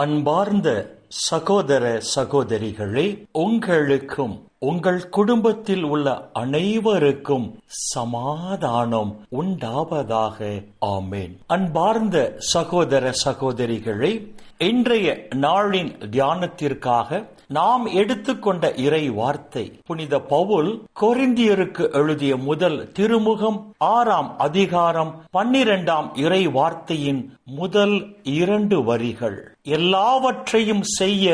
அன்பார்ந்த சகோதர சகோதரிகளே உங்களுக்கும் உங்கள் குடும்பத்தில் உள்ள அனைவருக்கும் சமாதானம் உண்டாவதாக. ஆமேன். அன்பார்ந்த சகோதர சகோதரிகளே இன்றைய நாளின் தியானத்திற்காக நாம் எடுத்துக்கொண்ட இறை வார்த்தை புனித பவுல் கொரிந்தியருக்கு எழுதிய முதல் திருமுகம் ஆறாம் அதிகாரம் பன்னிரெண்டாம் இறை வார்த்தையின் முதல் இரண்டு வரிகள். எல்லாவற்றையும் செய்ய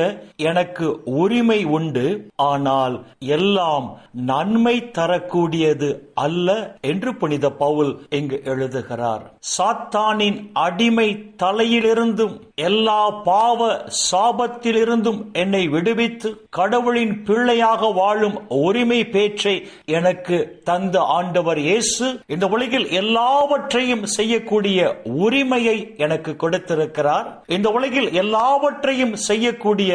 எனக்கு உரிமை உண்டு. ஆனால் எல்லாம் நன்மை தரக்கூடியது அல்ல என்று புனித பவுல் இங்கு எழுதுகிறார். சாத்தானின் அடிமை தலையிலிருந்தும் எல்லா பாவ சாபத்திலிருந்தும் என்னை விடுவித்து கடவுளின் பிள்ளையாக வாழும் உரிமை பேச்சை எனக்கு தந்த ஆண்டவர் இயேசு இந்த உலகில் எல்லாவற்றையும் செய்யக்கூடிய உரிமையை எனக்கு கொடுத்திருக்கிறார். இந்த உலகில் எல்லாவற்றையும் செய்யக்கூடிய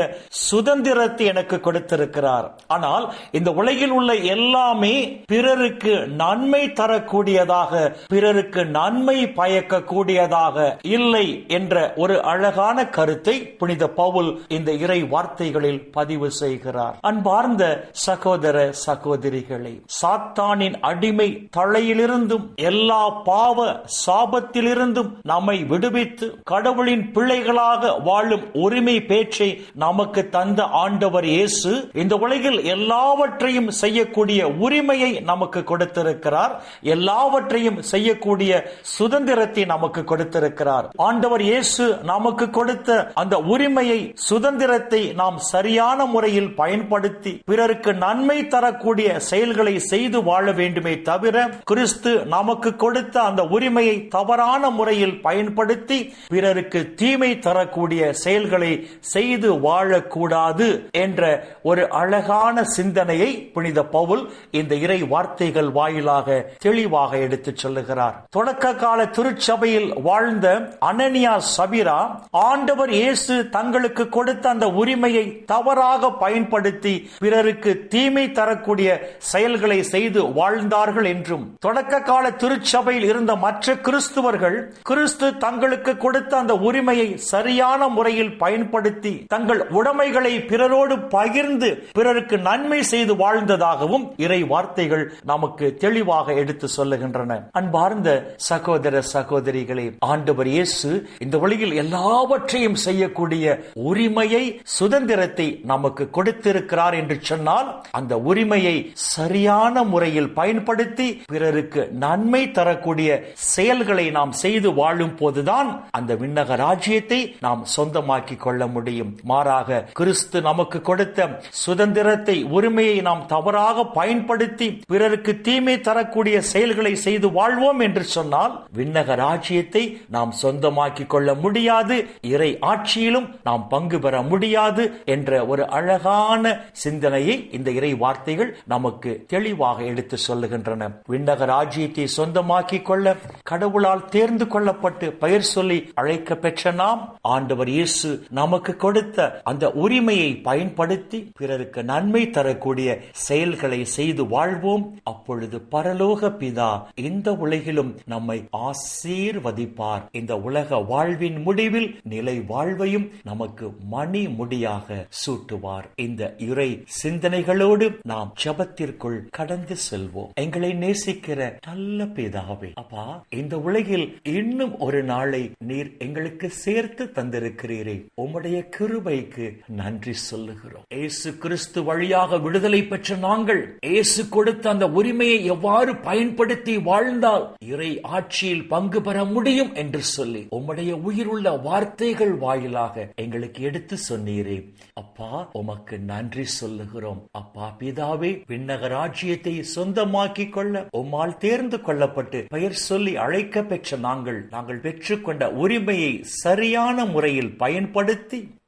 சுதந்திரத்தை எனக்கு கொடுத்திருக்கிறார். ஆனால் இந்த உலகில் உள்ள எல்லாமே பிறருக்கு நன்மை தரக்கூடியதாக பிறருக்கு நன்மை பயக்கக்கூடியதாக இல்லை என்ற ஒரு அழகான கருத்தை புனித பவுல் இந்த இறை வார்த்தைகளில் பதிவு செய்கிறார். அன்பார்ந்த சகோதர சகோதரிகளை சாத்தானின் அடிமை தலையிலிருந்தும் எல்லா பாவ சாபத்திலிருந்தும் நம்மை விடுவித்து கடவுளின் பிள்ளைகளாக வாழும் உரிமை பேச்சை நமக்கு தந்த ஆண்டவர் இயேசு இந்த உலகில் எல்லாவற்றையும் செய்யக்கூடிய உரிமையை நமக்கு கொடுத்திருக்கிறார். எல்லாவற்றையும் செய்யக்கூடிய சுதந்திரத்தை நமக்கு கொடுத்திருக்கிறார். ஆண்டவர் இயேசு நமக்கு கொடுத்த அந்த உரிமையை சுதந்திரத்தை நாம் சரியான முறையில் பயன்படுத்தி பிறருக்கு நன்மை தரக்கூடிய செயல்களை செய்து வாழ வேண்டுமே தவிர கிறிஸ்து நமக்கு கொடுத்த அந்த உரிமையை தவறான முறையில் பயன்படுத்தி பிறருக்கு தீமை தரக்கூடிய செயல்களை செய்து வாழக்கூடாது என்ற ஒரு அழகான சிந்தனையை புனித பவுல் இந்த இறை வார்த்தைகள் வாயிலாக தெளிவாக எடுத்துச் சொல்லுகிறார். தொடக்க கால திருச்சபையில் வாழ்ந்த அனனியா சபிரா ஆண்டவர் இயேசு தங்களுக்கு கொடுத்த அந்த உரிமையை தவறாக பயன்படுத்தி பிறருக்கு தீமை தரக்கூடிய செயல்களை செய்து வாழ்ந்தார்கள் என்றும் தொடக்க கால திருச்சபையில் இருந்த மற்ற கிறிஸ்துவர்கள் கிறிஸ்து தங்களுக்கு கொடுத்த அந்த உரிமையை சரியான முறையில் பயன்படுத்தி தங்கள் உடைமைகளை பிறரோடு பகிர்ந்து பிறருக்கு நன்மை செய்து வாழ்ந்ததாகவும் இறை வார்த்தைகள் நமக்கு தெளிவாக எடுத்து சொல்லுகின்றன. அன்பார்ந்த சகோதர சகோதரிகளே ஆண்டவர் இயேசு இந்த வழியில் எல்லாவற்றையும் செய்யக்கூடிய உரிமையை சுதந்திரத்தை நமக்கு கொடுத்திருக்கிறார் என்று சொன்னால் அந்த உரிமையை சரியான முறையில் பயன்படுத்தி பிறருக்கு நன்மை தரக்கூடிய செயல்களை நாம் செய்து வாழும் போதுதான் அந்த விண்ணக ராஜ்யத்தை நாம் சொந்தமாக்கிக் கொள்ள முடியும். மாறாக கிறிஸ்து நமக்கு கொடுத்த சுதந்திரத்தை உரிமையை நாம் தவறாக பயன்படுத்தி பிறருக்கு தீமை தரக்கூடிய செயல்களை செய்து வாழ்வோம் என்று சொன்னால் விண்ணக ராஜ்யத்தை நாம் சொந்தமாக்கிக் கொள்ள முடியாது இறை ஆட்சியிலும் நாம் பங்கு பெற முடியாது என்ற ஒரு அழகான சிந்தனையை இந்த இறை வார்த்தைகள் நமக்கு தெளிவாக எடுத்து சொல்லுகின்றன. விண்ணக ராஜ்யத்தை சொந்தமாக்கிக் கொள்ள கடவுளால் தேர்ந்து கொள்ளப்பட்டு பெயர் சொல்லி அழைக்க பெற்ற நாம் ஆண்டவர் இயேசு நமக்கு கொடுத்த அந்த உரிமையை பயன்படுத்தி பிறருக்கு நன்மை தரக்கூடிய செயல்களை செய்து வாழ்வோம். அப்பொழுது பரலோக பிதா இந்த உலகிலும் நம்மை ஆசீர்வதிப்பார். இந்த உலக வாழ்வின் முடிவில் நிலை வாழ்வையும் நமக்கு மணி முடியாக சூட்டுவார். இந்த இறை சிந்தனைகளோடு நாம் ஜபத்திற்குள் கடந்து செல்வோம். எங்களை நேசிக்கிற நல்ல பிதாவே அப்பா இந்த உலகில் இன்னும் ஒரு நாளை நீர் எங்களுக்கு சேர்த்து தந்திருக்கிறீரே. உம்முடைய கிருபைக்கு நன்றி சொல்லுகிறோம். ஏசு கிறிஸ்து வழியாக விடுதலை பெற்ற நாங்கள் ஏசு கொடுத்த அந்த உரிமையை எவ்வாறு பயன்படுத்தி வாழ்ந்தால் இறை ஆட்சியில் பங்கு பெற முடியும் என்று சொல்லி உம்முடைய உயிருள்ள வார்த்தைகள் வாயிலாக எங்களுக்கு எடுத்து சொன்னீரே. அப்பா உமக்கு நன்றி சொல்லுகிறோம். அப்பா பிதாவே விண்ணக ராஜ்யத்தை சொந்தமாக்கிக் கொள்ள உம்மால் தேர்ந்து கொள்ளப்பட்டு பெயர் சொல்லி அழைக்க பெற்ற நாங்கள் நாங்கள் பெற்றுக்கொண்ட உரிமையை சரியான முறையில் பயன்படுத்தி